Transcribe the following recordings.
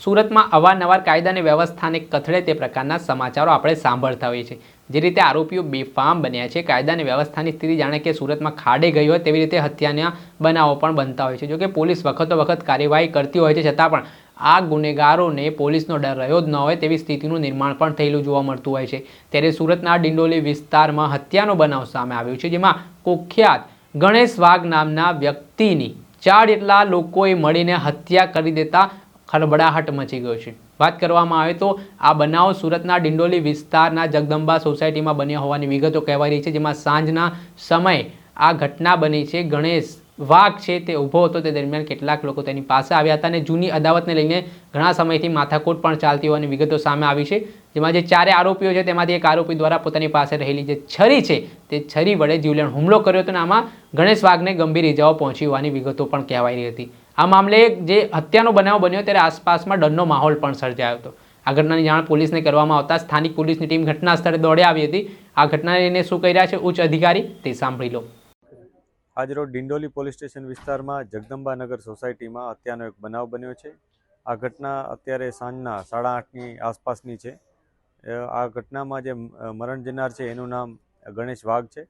સુરતમાં અવારનવાર કાયદા અને વ્યવસ્થાને કથળે તે પ્રકારના સમાચારો આપણે સાંભળતા હોઈએ છીએ. જે રીતે આરોપીઓ બેફામ બન્યા છે કાયદા અને વ્યવસ્થાની સ્થિતિ જાણે કે સુરતમાં ખાડે ગઈ હોય તેવી રીતે હત્યાના બનાવો પણ બનતા હોય છે. જોકે પોલીસ વખતો વખત કાર્યવાહી કરતી હોય છે, છતાં પણ આ ગુનેગારોને પોલીસનો ડર રહ્યો જ ન હોય તેવી સ્થિતિનું નિર્માણ પણ થયેલું જોવા મળતું હોય છે. ત્યારે સુરતના ડિંડોલી વિસ્તારમાં હત્યાનો બનાવ સામે આવ્યો છે, જેમાં કુખ્યાત ગણેશ વાઘ નામના વ્યક્તિની ચાર જેટલા લોકોએ મળીને હત્યા કરી દેતા ખળબડાહટ મચી ગયો છે. વાત કરવામાં આવે તો આ બનાવ સુરતના ડિંડોલી વિસ્તારના જગદંબા સોસાયટીમાં બન્યા હોવાની વિગતો કહેવાય રહી છે, જેમાં સાંજના સમયે આ ઘટના બની છે. ગણેશ વાઘ છે તે ઊભો હતો, તે દરમિયાન કેટલાક લોકો તેની પાસે આવ્યા હતા અને જૂની અદાવતને લઈને ઘણા સમયથી માથાકૂટ પણ ચાલતી હોવાની વિગતો સામે આવી છે. જેમાં જે ચારે આરોપીઓ છે, તેમાંથી એક આરોપી દ્વારા પોતાની પાસે રહેલી જે છરી છે, તે છરી વડે જીવલેણ હુમલો કર્યો હતો અને આમાં ગણેશ વાઘને ગંભીર ઇજાઓ પહોંચી હોવાની વિગતો પણ કહેવાઈ રહી હતી. આ મામલે જે હત્યાનો બનાવ બન્યો ત્યારે આસપાસમાં ડરનો માહોલ પણ સર્જાયો હતો. આ ઘટનાની જાણ પોલીસને કરવામાં આવતા સ્થાનિક પોલીસની ટીમ ઘટના સ્થળે દોડી આવી હતી. આ ઘટનાને લઈને શું કહી રહ્યા છે, ઉચ્ચ અધિકારી તે સાંભળી લો. આજરોજ ડિંડોલી પોલીસ સ્ટેશન વિસ્તારમાં જગદંબાનગર સોસાયટીમાં હત્યાનો એક બનાવ બન્યો છે. આ ઘટના અત્યારે સાંજના સાડા આઠની આસપાસની છે. આ ઘટનામાં જે મરણ જનાર છે, એનું નામ ગણેશ વાઘ છે.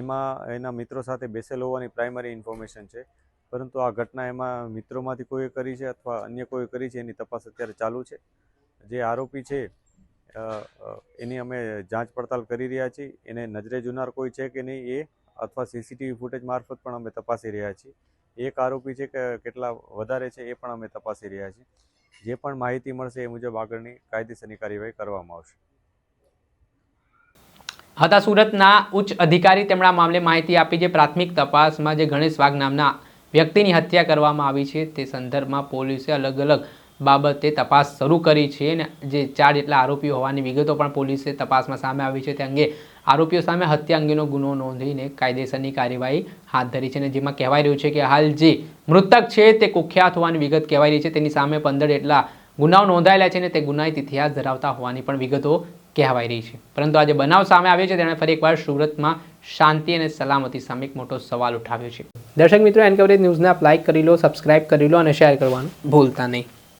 એમાં એના મિત્રો સાથે બેસેલ હોવાની પ્રાઇમરી ઇન્ફોર્મેશન છે. પરંતુ આ ઘટના એમાં મિત્રોમાંથી કોઈએ કરી છે અથવા અન્ય કોઈ કરી છે, એની તપાસ અત્યારે ચાલુ છે. જે આરોપી છે એની અમે જાંચ પડતાલ કરી રહ્યા છીએ. એને નજરે જુનાર કોઈ છે કે નહીં એ, અથવા સીસીટીવી ફૂટેજ મારફત પણ અમે તપાસી રહ્યા છીએ. એક આરોપી છે કે કેટલા વધારે છે એ પણ અમે તપાસી રહ્યા છીએ. જે પણ માહિતી મળશે એ મુજબ આગળની કાયદેસરની કાર્યવાહી કરવામાં આવશે. હતા સુરતના ઉચ્ચ અધિકારી તેમણે મામલે માહિતી આપી જે પ્રાથમિક તપાસમાં જે ગણેશ વાઘ નામના વ્યક્તિની હત્યા કરવામાં આવી છે તે સંદર્ભમાં પોલીસે અલગ અલગ બાબતે તપાસ શરૂ કરી છે અને જે ચાર જેટલા આરોપીઓ હોવાની વિગતો પણ પોલીસે તપાસમાં સામે આવી છે તે અંગે આરોપીઓ સામે હત્યા અંગેનો ગુનો નોંધીને કાયદેસરની કાર્યવાહી હાથ ધરી છે અને જેમાં કહેવાય રહ્યું છે કે હાલ જે મૃતક છે તે કુખ્યાત હોવાની વિગત કહેવાય રહી છે. તેની સામે પંદર જેટલા ગુનાઓ નોંધાયેલા છે અને તે ગુનાહિત ઇતિહાસ ધરાવતા હોવાની પણ વિગતો કહેવાઈ રહી છે. પરંતુ આજે બનાવ સામે આવ્યો છે. તેણે ફરી એકવાર સુરતમાં શાંતિ અને સલામતી સામે એક મોટો સવાલ ઉઠાવ્યો છે. દર્શક મિત્રો એન કવરેજ ન્યૂઝને આપ લાઇક કરી લો સબસ્ક્રાઇબ કરી લો અને શેર કરવાનું ભૂલતા નહીં.